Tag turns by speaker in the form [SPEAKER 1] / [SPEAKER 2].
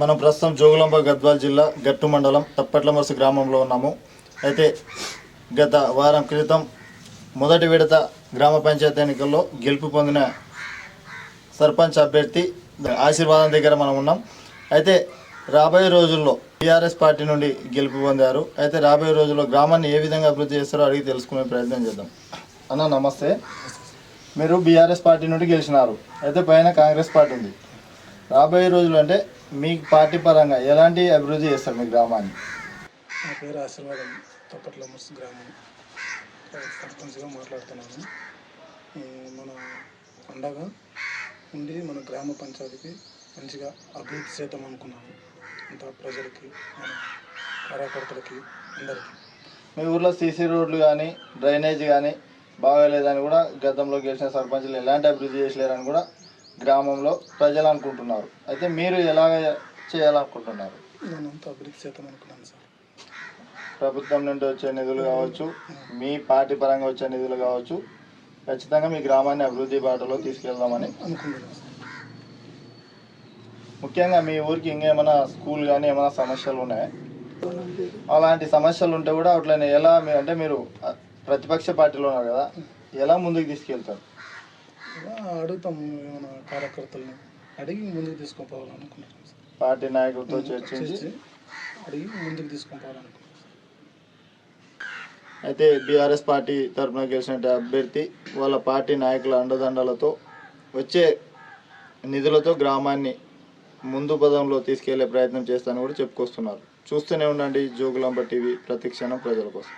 [SPEAKER 1] మనం ప్రస్తుతం జోగులాంబ గద్వాల్ జిల్లా గట్టు మండలం తప్పట్లమరుసు గ్రామంలో ఉన్నాము. అయితే గత వారం క్రితం మొదటి విడత గ్రామ పంచాయతీ ఎన్నికల్లో గెలుపు పొందిన సర్పంచ్ అభ్యర్థి ఆశీర్వాదం దగ్గర మనం ఉన్నాం. అయితే రాబోయే రోజుల్లో టీఆర్ఎస్ పార్టీ నుండి గెలుపు పొందారు. అయితే రాబోయే రోజుల్లో గ్రామాన్ని ఏ విధంగా అభివృద్ధి చేస్తారో అడిగి తెలుసుకునే ప్రయత్నం చేద్దాం. అన్న నమస్తే. మీరు బీఆర్ఎస్ పార్టీ నుండి గెలిచినారు. అయితే పైన కాంగ్రెస్ పార్టీ ఉంది. రాబోయే రోజులు అంటే మీ పార్టీ పరంగా ఎలాంటి అభివృద్ధి చేస్తారు మీ గ్రామాన్ని?
[SPEAKER 2] నా పేరు ఆశీర్వాదం తప్పట్ల ముస్ గ్రామం సర్పంచ్గా మాట్లాడుతున్నాను. మన అండగా ఉండి మన గ్రామ పంచాయతీకి మంచిగా అభివృద్ధి చేద్దాం అనుకున్నాను. అంత ప్రజలకి మన కార్యకర్తలకి అందరికీ.
[SPEAKER 1] మీ ఊర్లో సీసీ రోడ్లు కానీ డ్రైనేజ్ కానీ బాగాలేదని కూడా గతంలో గెలిచిన సర్పంచులు ఎలాంటి అభివృద్ధి చేసలేరని కూడా గ్రామంలో ప్రజలు అనుకుంటున్నారు. అయితే మీరు ఎలాగ చేయాలనుకుంటున్నారు?
[SPEAKER 2] నేను అంతా అభివృద్ధి చేద్దాం అనుకున్నాను సార్.
[SPEAKER 1] ప్రభుత్వం నుండి వచ్చే నిధులు కావచ్చు మీ పార్టీ పరంగా వచ్చే నిధులు కావచ్చు ఖచ్చితంగా మీ గ్రామాన్ని అభివృద్ధి బాటలో తీసుకెళ్దామని.
[SPEAKER 2] అనుకుంటున్నాను
[SPEAKER 1] ముఖ్యంగా మీ ఊరికి ఇంకేమైనా స్కూల్ కానీ ఏమైనా సమస్యలు ఉన్నాయా? అలాంటి సమస్యలు ఉంటే కూడా అట్లనే ఎలా అంటే మీరు ప్రతిపక్ష పార్టీలో ఉన్నారు కదా ఎలా ముందుకు తీసుకెళ్తారు?
[SPEAKER 2] అడుగుతాం మన కార్యకర్తల్ని. అడిగి ముందుకు తీసుకొని పోవాలనుకుంటున్నాను సార్.
[SPEAKER 1] పార్టీ నాయకులతో చర్చించి
[SPEAKER 2] అడిగి ముందుకు తీసుకొని పోవాలనుకుంటున్నాను
[SPEAKER 1] అయితే బీఆర్ఎస్ పార్టీ తరఫున గెలిచిన అభ్యర్థి వాళ్ళ పార్టీ నాయకుల అండదండలతో వచ్చే నిధులతో గ్రామాన్ని ముందు పదంలో తీసుకెళ్ళే ప్రయత్నం చేస్తానని కూడా చెప్పుకొస్తున్నారు. చూస్తూనే ఉండండి జోగులాంబ టీవీ ప్రతి క్షణం ప్రజల కోసం.